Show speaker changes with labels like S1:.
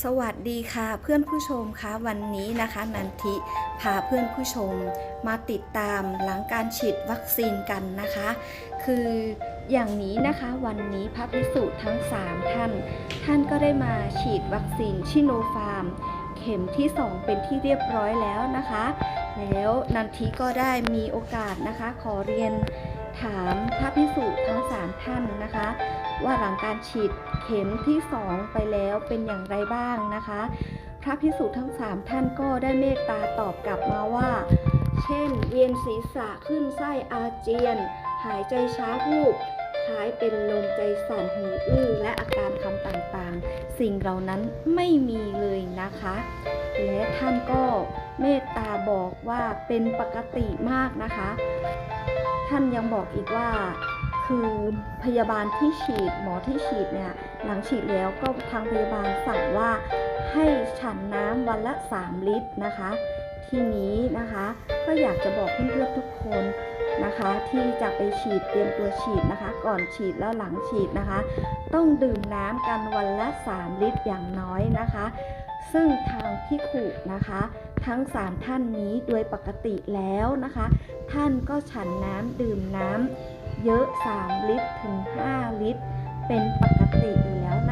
S1: สวัสดีค่ะเพื่อนผู้ชมคะวันนี้นะคะนันทิพาเพื่อนผู้ชมมาติดตามหลังการฉีดวัคซีนกันนะคะ คืออย่างนี้นะคะวันนี้พระพิสุทั้ง 3 ท่าน ท่านก็ได้มาฉีดวัคซีนชิโนฟาร์ม เข็มที่ 2 เป็นที่เรียบร้อยแล้วนะคะ แล้วนันทิก็ได้มีโอกาสนะคะ ขอเรียน ถามพระพิสุทั้ง3ท่านนะคะ ว่าหลังการฉีดเข็มที่2ไปแล้วเป็นอย่างไรบ้างนะคะ พระพิสุทั้ง3ท่านก็ได้เมตตาตอบกลับมาว่า เช่น เวียนศีรษะขึ้นไส้อาเจียน หายใจช้าวูบคล้ายเป็นลมใจสั่นหูอื้อและอาการคำต่างๆ สิ่งเหล่านั้นไม่มีเลยนะคะ และท่านก็ เมตตาบอกว่าเป็นปกติมากนะคะ ท่านยังบอกอีกว่าคือพยาบาลที่ฉีดหมอที่ฉีดเนี่ยหลังฉีดแล้วก็ทางพยาบาลสั่งว่าให้ฉันน้ำวันละ 3 ลิตรนะคะ ทีนี้นะคะก็อยากจะบอกเพื่อนๆทุกคนนะคะ ที่จะไปฉีดเตรียมตัวฉีดนะคะ ก่อนฉีดแล้วหลังฉีดนะคะ ต้องดื่มน้ำกันวันละ 3 ลิตรอย่างน้อยนะคะ ซึ่งทางพี่ขุนะคะ ทั้งสามท่านนี้โดยปกติแล้วนะคะ ท่านก็ฉันน้ำดื่มน้ำเยอะ 3 ลิตรถึง 5 ลิตร เป็นปกติอยู่แล้วนะคะ